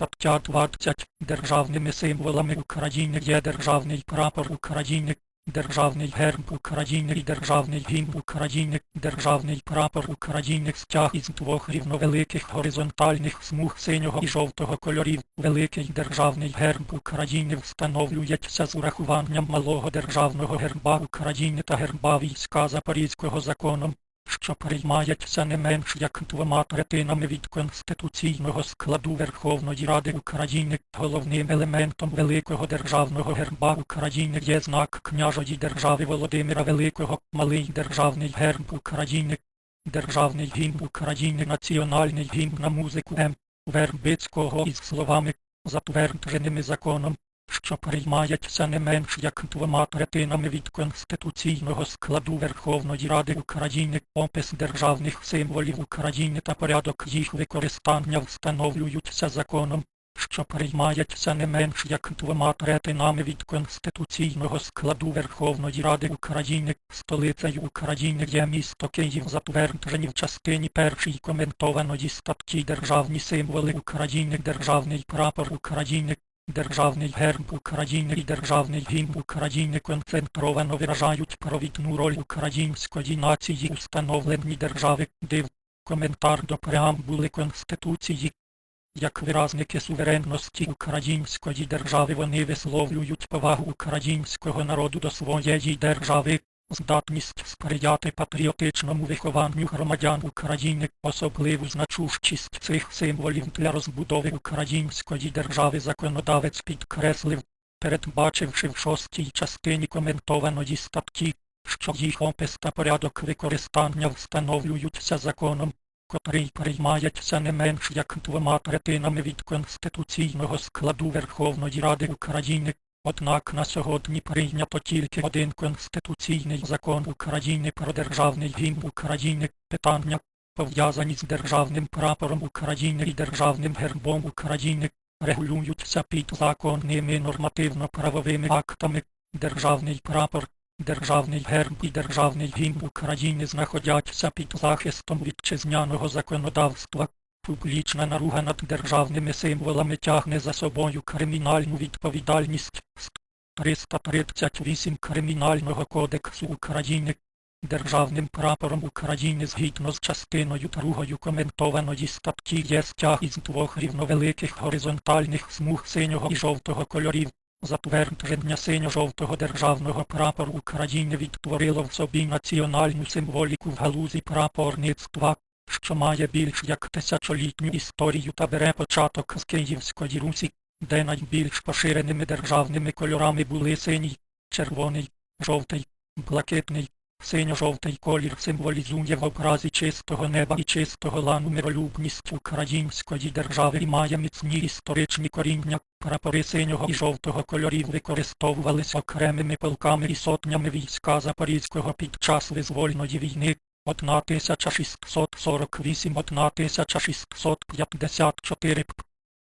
Стаття 20. Державними символами України є державний прапор України, державний герб України і державний гімн України, державний прапор України стяг із двох рівновеликих горизонтальних смуг синього і жовтого кольорів. Великий державний герб України встановлюється з урахуванням малого державного герба України та герба війська Запорізького законом що приймається не менш як двома третинами від конституційного складу Верховної Ради України. Головним елементом великого державного герба України є знак княжої держави Володимира Великого, малий державний герб України, державний гімн України, національний гімн на музику. М. Вербицького із словами, затвердженими законом, що приймається не менш як двома третинами від конституційного складу Верховної Ради України, опис державних символів України та порядок їх використання встановлюються законом, що приймається не менш як двома третинами від конституційного складу Верховної Ради України, столицею України є місто Київ, затверджені в частині першій коментованої статті Державні символи України, Державний прапор України, Державний герб України і Державний гімн України концентровано виражають провідну роль української нації у становленні держави. Див. Коментар до преамбули Конституції. Як виразники суверенності української держави вони висловлюють повагу українського народу до своєї держави, здатність сприяти патріотичному вихованню громадян України, особливу значущість цих символів для розбудови української держави законодавець підкреслив, передбачивши в шостій частині коментованої статті, що їх опис та порядок використання встановлюються законом, котрий приймається не менш як двома третинами від конституційного складу Верховної Ради України. Однак на сьогодні прийнято тільки один конституційний закон України про державний гімн України. Питання, пов'язані з державним прапором України і державним гербом України, регулюються підзаконними нормативно-правовими актами. Державний прапор, державний герб і державний гімн України знаходяться під захистом вітчизняного законодавства. Публічна наруга над державними символами тягне за собою кримінальну відповідальність. 338 Кримінального кодексу України. Державним прапором України згідно з частиною другою коментованої статті є стяг із двох рівновеликих горизонтальних смуг синього і жовтого кольорів. Затвердження синьо-жовтого державного прапору України відтворило в собі національну символіку в галузі прапорництва що має більш як тисячолітню історію та бере початок з Київської Русі, де найбільш поширеними державними кольорами були синій, червоний, жовтий, блакитний. Синьо-жовтий колір символізує в образі чистого неба і чистого лану миролюбність української держави і має міцні історичні коріння. Прапори синього і жовтого кольорів використовувалися окремими полками і сотнями війська Запорізького під час визвольної війни. 1648 1654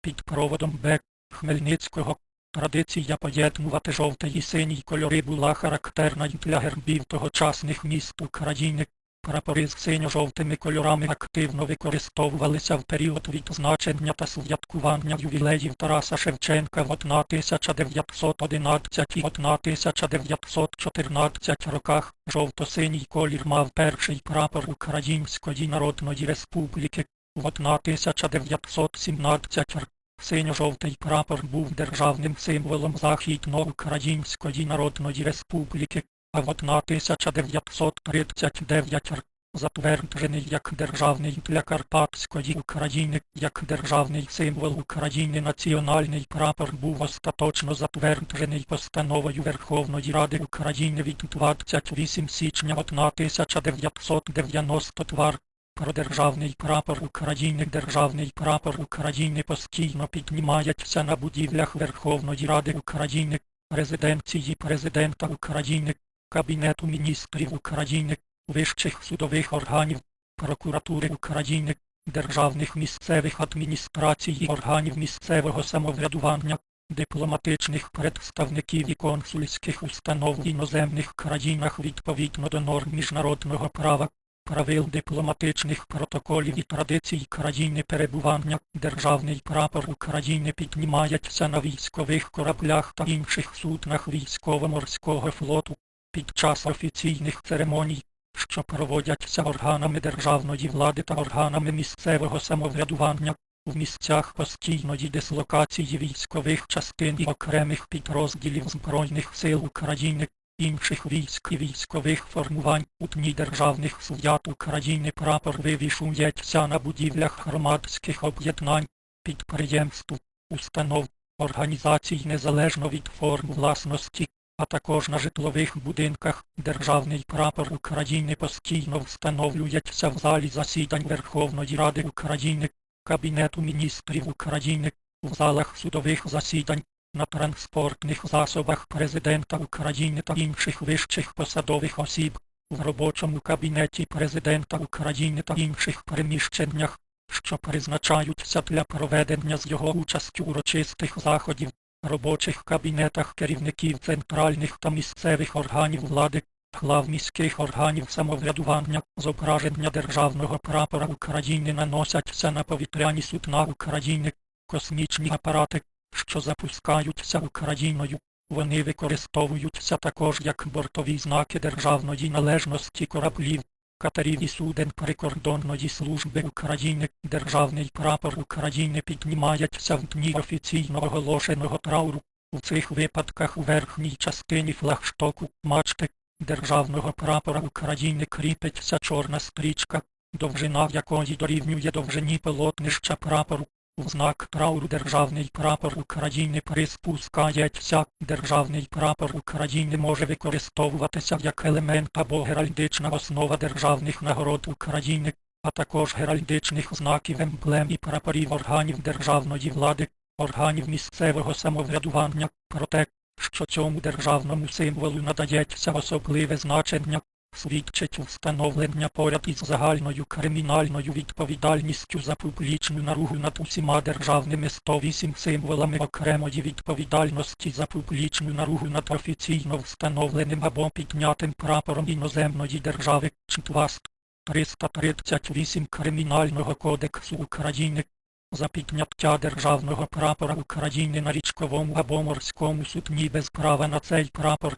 під проводом Б. Хмельницького. Традиція поєднувати жовтий і синій кольори була характерна для гербів тогочасних міст України. Прапори з синьо-жовтими кольорами активно використовувалися в період відзначення та святкування ювілеїв Тараса Шевченка в 1911 і 1914 роках. Жовто-синій колір мав перший прапор Української Народної Республіки в 1917 Синьо-жовтий прапор був державним символом Західноукраїнської Народної Республіки а в 1939 затверджений як державний для Карпатської України, як державний символ України національний прапор був остаточно затверджений постановою Верховної Ради України від 28 січня 1992 про державний прапор України. Державний прапор України постійно піднімається на будівлях Верховної Ради України, резиденції президента України, Кабінету міністрів України, вищих судових органів, прокуратури України, державних місцевих адміністрацій органів місцевого самоврядування, дипломатичних представників і консульських установ в іноземних країнах відповідно до норм міжнародного права, правил дипломатичних протоколів і традицій країни перебування. Державний прапор України піднімається на військових кораблях та інших суднах військово-морського флоту під час офіційних церемоній, що проводяться органами державної влади та органами місцевого самоврядування в місцях постійної дислокації військових частин і окремих підрозділів Збройних сил України, інших військ і військових формувань у дні державних свят України. Прапор вивішується на будівлях громадських об'єднань, підприємств, установ, організацій незалежно від форм власності, а також на житлових будинках. Державний прапор України постійно встановлюється в залі засідань Верховної Ради України, Кабінету міністрів України, в залах судових засідань, на транспортних засобах Президента України та інших вищих посадових осіб, в робочому кабінеті Президента України та інших приміщеннях, що призначаються для проведення з його участю урочистих заходів, робочих кабінетах керівників центральних та місцевих органів влади, глав міських органів самоврядування, зображення державного прапора України наносяться на повітряні судна України, космічні апарати, що запускаються Україною. Вони використовуються також як бортові знаки державної належності кораблів, катерів і суден прикордонної служби України. Державний прапор України піднімається в дні офіційно оголошеного трауру. У цих випадках у верхній частині флагштоку мачти державного прапора України кріпиться чорна стрічка, довжина якої дорівнює довжині полотнища прапору. В знак трауру Державний прапор України приспускається. Державний прапор України може використовуватися як елемент або геральдична основа державних нагород України, а також геральдичних знаків емблем і прапорів органів державної влади, органів місцевого самоврядування. Проте, що цьому державному символу надається особливе значення, свідчить встановлення поряд із загальною кримінальною відповідальністю за публічну наругу над усіма державними 108 символами окремої відповідальності за публічну наругу над офіційно встановленим або піднятим прапором іноземної держави ЧТВАСТ 338 Кримінального кодексу України за підняття державного прапора України на річковому або морському судні без права на цей прапор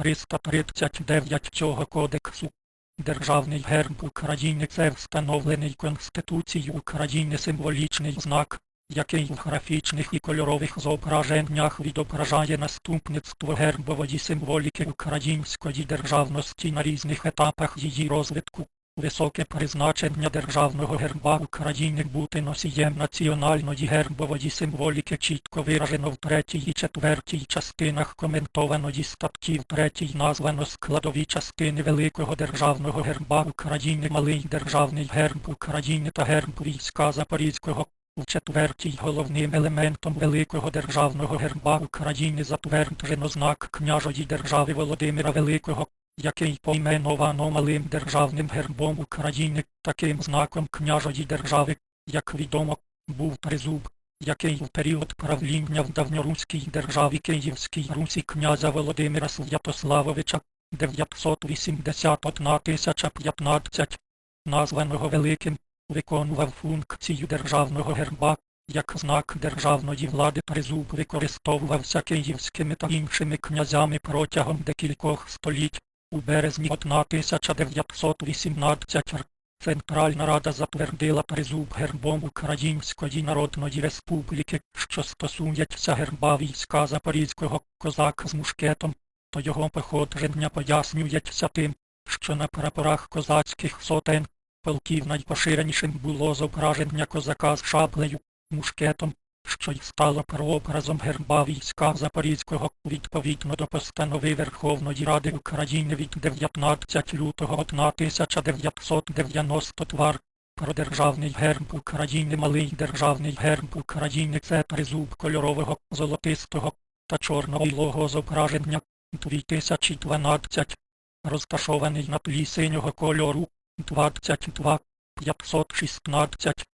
339 цього кодексу. Державний герб України це встановлений Конституцією України символічний знак, який в графічних і кольорових зображеннях відображає наступництво гербової символіки української державності на різних етапах її розвитку. Високе призначення державного герба України бути носієм національної гербової символіки чітко виражено в третій і четвертій частинах коментованої статті в третій названо складові частини Великого державного герба України Малий державний герб України та герб війська Запорізького. В четвертій головним елементом Великого державного герба України затверджено знак княжої держави Володимира Великого, який поіменовано малим державним гербом України, таким знаком княжої держави, як відомо, був тризуб, який в період правління в давньоруській державі Київській Русі князя Володимира Святославовича 981 1015, названого Великим, виконував функцію державного герба, як знак державної влади тризуб використовувався київськими та іншими князями протягом декількох століть. У березні 1918 р. Центральна Рада затвердила тризуб гербом Української Народної Республіки, що стосується герба війська Запорізького козак з мушкетом, то його походження пояснюється тим, що на прапорах козацьких сотен полків найпоширенішим було зображення козака з шаблею, мушкетом, що й стало прообразом герба війська Запорізького відповідно до постанови Верховної Ради України від 19 лютого 1992 про державний герб України Малий державний герб України це тризуб кольорового, золотистого та чорно-білого зображення 2012 розташований на тлі синього кольору 22 516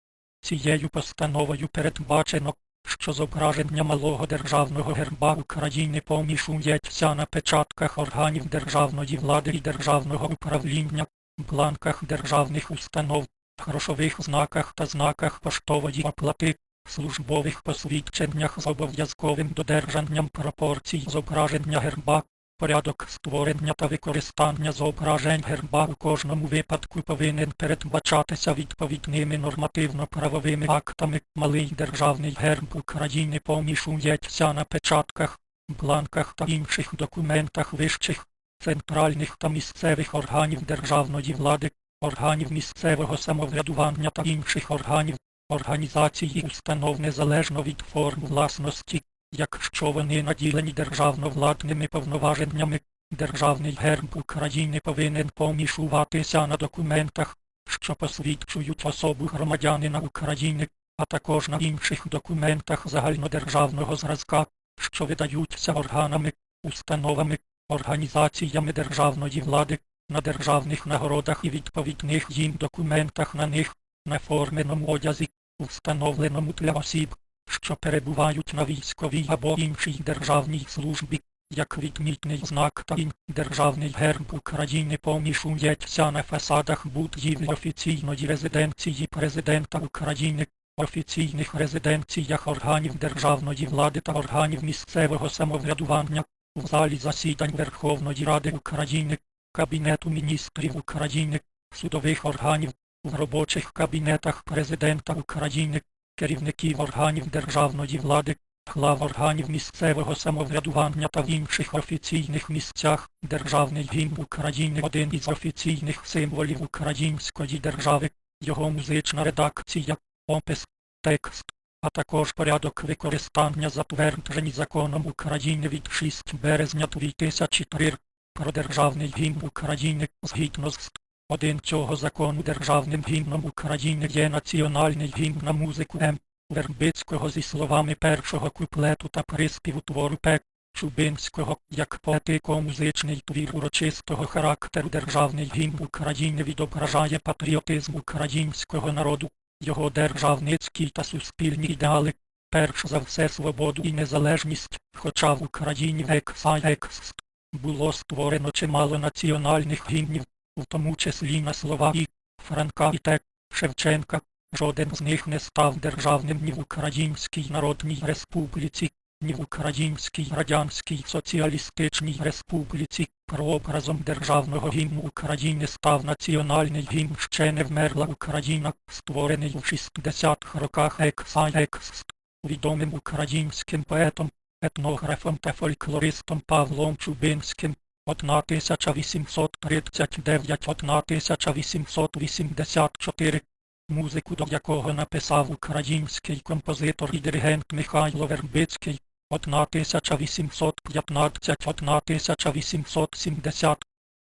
Цією постановою передбачено, що зображення малого державного герба України помішується на печатках органів державної влади і державного управління, бланках державних установ, грошових знаках та знаках поштової оплати, службових посвідченнях з обов'язковим додержанням пропорцій зображення герба, порядок створення та використання зображень герба у кожному випадку повинен передбачатися відповідними нормативно-правовими актами. Малий державний герб України помішується на печатках, бланках та інших документах вищих, центральних та місцевих органів державної влади, органів місцевого самоврядування та інших органів, організацій і установ незалежно від форм власності, якщо вони наділені державно-владними повноваженнями, державний герб України повинен помішуватися на документах, що посвідчують особу громадянина України, а також на інших документах загальнодержавного зразка, що видаються органами, установами, організаціями державної влади, на державних нагородах і відповідних їм документах на них, на форменому одязі, встановленому для осіб, що перебувають на військовій або іншій державній службі, як відмітний знак та державний герб України помішується на фасадах будівель офіційної резиденції президента України, офіційних резиденціях органів державної влади та органів місцевого самоврядування, в залі засідань Верховної Ради України, Кабінету міністрів України, судових органів, в робочих кабінетах президента України, керівників органів державної влади, глав органів місцевого самоврядування та в інших офіційних місцях. Державний гімн України один із офіційних символів української держави, його музична редакція, опис, текст, а також порядок використання затверджені законом України від 6 березня 2003 про державний гімн України згідно з 1 цього закону державним гімном України є національний гімн на музику М. Вербицького зі словами першого куплету та приспіву твору П. Чубинського як поетико-музичний твір урочистого характеру державний гімн України відображає патріотизм українського народу, його державницькі та суспільні ідеали, перш за все свободу і незалежність, хоча в Україні в екс було створено чимало національних гімнів, в тому числі на слова і Франка і Тек, Шевченка, жоден з них не став державним ні в Українській Народній Республіці, ні в Українській Радянській Соціалістичній Республіці. Прообразом державного гімну України став національний гімн «Ще не вмерла Україна, створений у 60-х роках екс відомим українським поетом, етнографом та фольклористом Павлом Чубинським 1839-1884, музику до якого написав український композитор і диригент Михайло Вербицький. 1815-1870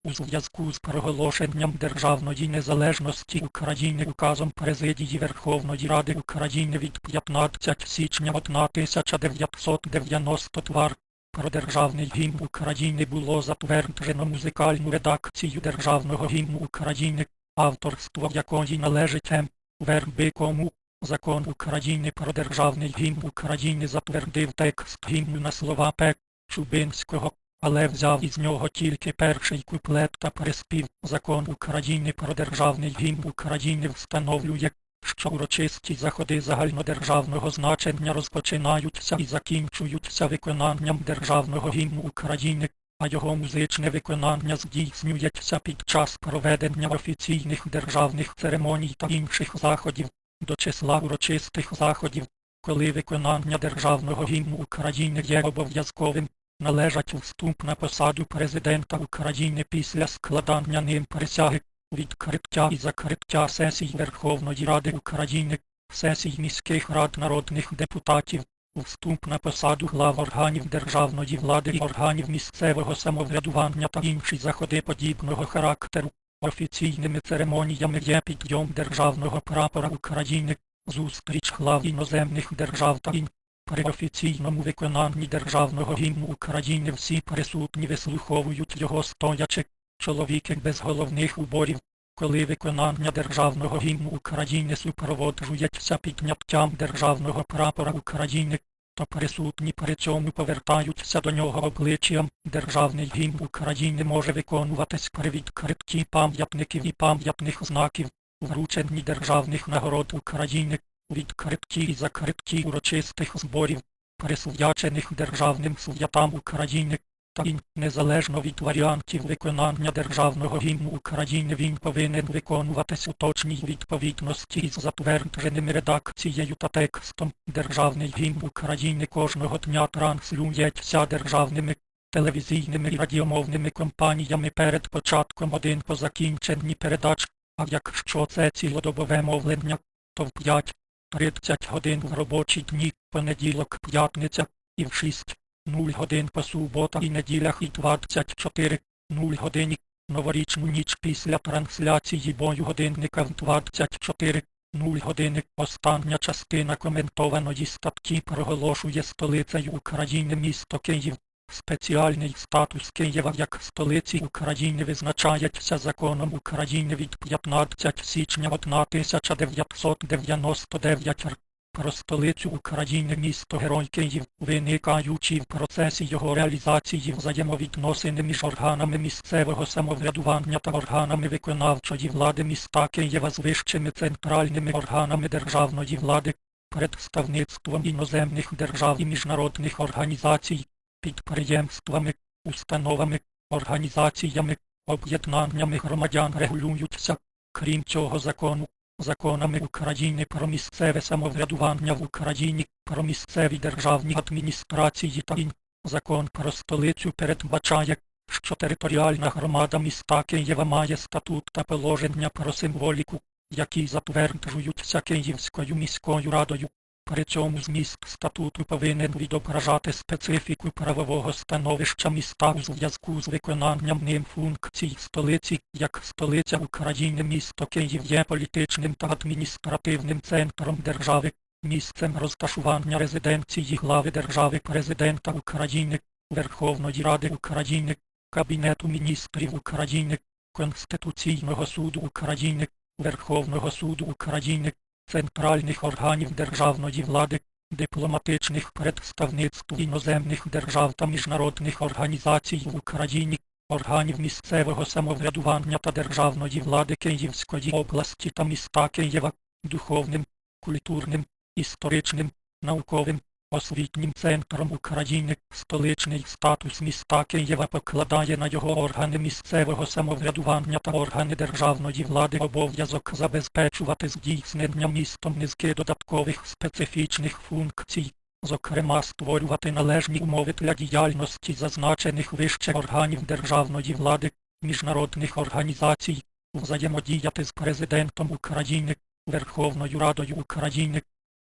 у зв'язку з проголошенням державної незалежності України указом Президії Верховної Ради України від 15 січня 1992 про державний гімн України було затверджено музикальну редакцію державного гімну України, авторство якої належить М. Вербикому. Закон України про державний гімн України затвердив текст гімну на слова П. Чубинського, але взяв із нього тільки перший куплет та приспів. Закон України про державний гімн України встановлює, що урочисті заходи загальнодержавного значення розпочинаються і закінчуються виконанням державного гімну України, а його музичне виконання здійснюється під час проведення офіційних державних церемоній та інших заходів, до числа урочистих заходів, коли виконання державного гімну України є обов'язковим. Належать вступ на посаду президента України після складання ним присяги, відкриття і закриття сесій Верховної Ради України, сесій міських рад народних депутатів, вступ на посаду глав органів державної влади і органів місцевого самоврядування та інші заходи подібного характеру. Офіційними церемоніями є підйом державного прапора України, зустріч глав іноземних держав та ін. При офіційному виконанні державного гімну України всі присутні вислуховують його стоячи, чоловіки без головних уборів, коли виконання державного гімну України супроводжується підняттям державного прапора України, та присутні при цьому повертаються до нього обличчям. Державний гімн України може виконуватись при відкритті пам'ятників і пам'ятних знаків, врученні державних нагород України, відкритті і закритті урочистих зборів, присвячених державним святам України. Та незалежно від варіантів виконання державного гімну України, він повинен виконуватись у точній відповідності із затвердженими редакцією та текстом. Державний гімн України кожного дня транслюється державними телевізійними і радіомовними компаніями перед початком один по закінченні передач, а якщо це цілодобове мовлення, то в 5.30 годин в робочі дні, понеділок, п'ятниця і в 6 0 годин по суботах і неділях і 24 0 годині. Новорічну ніч після трансляції бою годинника в 24 0 години. Остання частина коментованої статті проголошує столицею України місто Київ. Спеціальний статус Києва як столиці України визначається законом України від 15 січня 1999 р. Про столицю України місто Герой Київ, виникаючи в процесі його реалізації взаємовідносини між органами місцевого самоврядування та органами виконавчої влади міста Києва з вищими центральними органами державної влади, представництвом іноземних держав і міжнародних організацій, підприємствами, установами, організаціями, об'єднаннями громадян регулюються, крім цього закону, законами України про місцеве самоврядування в Україні, про місцеві державні адміністрації та ін. Закон про столицю передбачає, що територіальна громада міста Києва має статут та положення про символіку, які затверджуються Київською міською радою. При цьому зміст статуту повинен відображати специфіку правового становища міста у зв'язку з виконанням ним функцій столиці, як столиця України місто Київ є політичним та адміністративним центром держави, місцем розташування резиденції глави держави президента України, Верховної Ради України, Кабінету міністрів України, Конституційного суду України, Верховного суду України, центральних органів державної влади, дипломатичних представництв іноземних держав та міжнародних організацій в Україні, органів місцевого самоврядування та державної влади Київської області та міста Києва, духовним, культурним, історичним, науковим, освітнім центром України, столичний статус міста Києва покладає на його органи місцевого самоврядування та органи державної влади обов'язок забезпечувати здійснення містом низки додаткових специфічних функцій, зокрема створювати належні умови для діяльності зазначених вище органів державної влади, міжнародних організацій, взаємодіяти з президентом України, Верховною Радою України,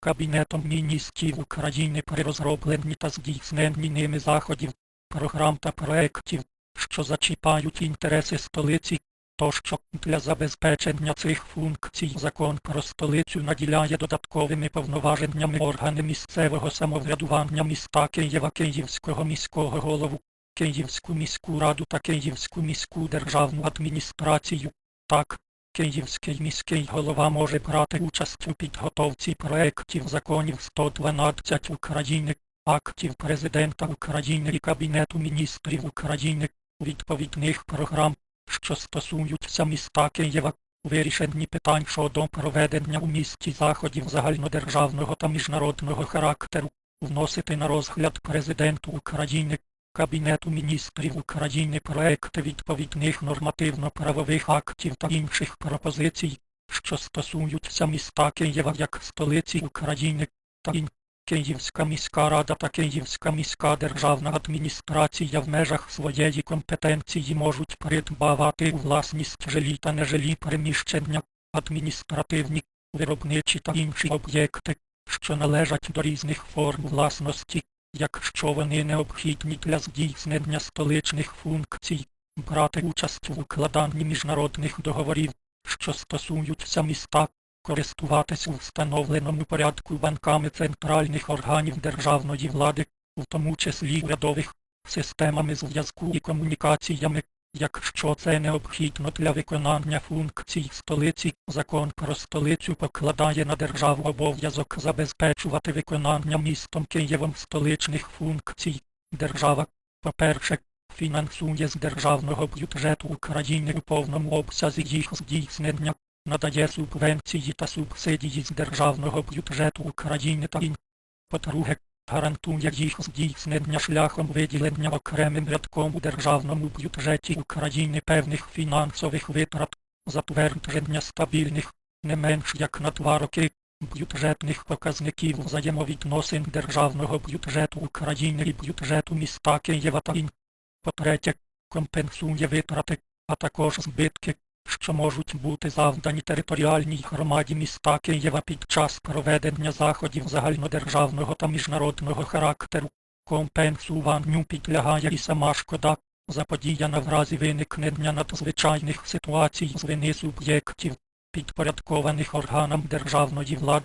Кабінетом міністрів України при розробленні та здійсненні ними заходів, програм та проєктів, що зачіпають інтереси столиці, тощо для забезпечення цих функцій закон про столицю наділяє додатковими повноваженнями органи місцевого самоврядування міста Києва Київського міського голову, Київську міську раду та Київську міську державну адміністрацію. Так, Київський міський голова може брати участь у підготовці проєктів законів 112 України, актів Президента України і Кабінету міністрів України, відповідних програм, що стосуються міста Києва, вирішенні питань щодо проведення у місті заходів загальнодержавного та міжнародного характеру, вносити на розгляд Президенту України, Кабінету міністрів України проекти відповідних нормативно-правових актів та інших пропозицій, що стосуються міста Києва як столиці України, та ін. Київська міська рада та Київська міська державна адміністрація в межах своєї компетенції можуть придбавати у власність жилі та нежилі приміщення, адміністративні, виробничі та інші об'єкти, що належать до різних форм власності, якщо вони необхідні для здійснення столичних функцій, брати участь в укладанні міжнародних договорів, що стосуються міста, користуватись у встановленому порядку банками центральних органів державної влади, в тому числі урядових, системами зв'язку і комунікаціями, якщо це необхідно для виконання функцій столиці. Закон про столицю покладає на державу обов'язок забезпечувати виконання містом Києвом столичних функцій. Держава, по-перше, фінансує з державного бюджету України у повному обсязі їх здійснення, надає субвенції та субсидії з державного бюджету України та ін. По-друге, гарантує їх здійснення шляхом виділення окремим рядком у державному бюджеті України певних фінансових витрат, затвердження стабільних, не менш як на два роки, бюджетних показників взаємовідносин державного бюджету України і бюджету міста Києва та ін. По-третє, компенсує витрати, а також збитки, що можуть бути завдані територіальній громаді міста Києва під час проведення заходів загальнодержавного та міжнародного характеру. Компенсуванню підлягає і сама шкода, заподіяна в разі виникнення надзвичайних ситуацій з вини суб'єктів, підпорядкованих органам державної влади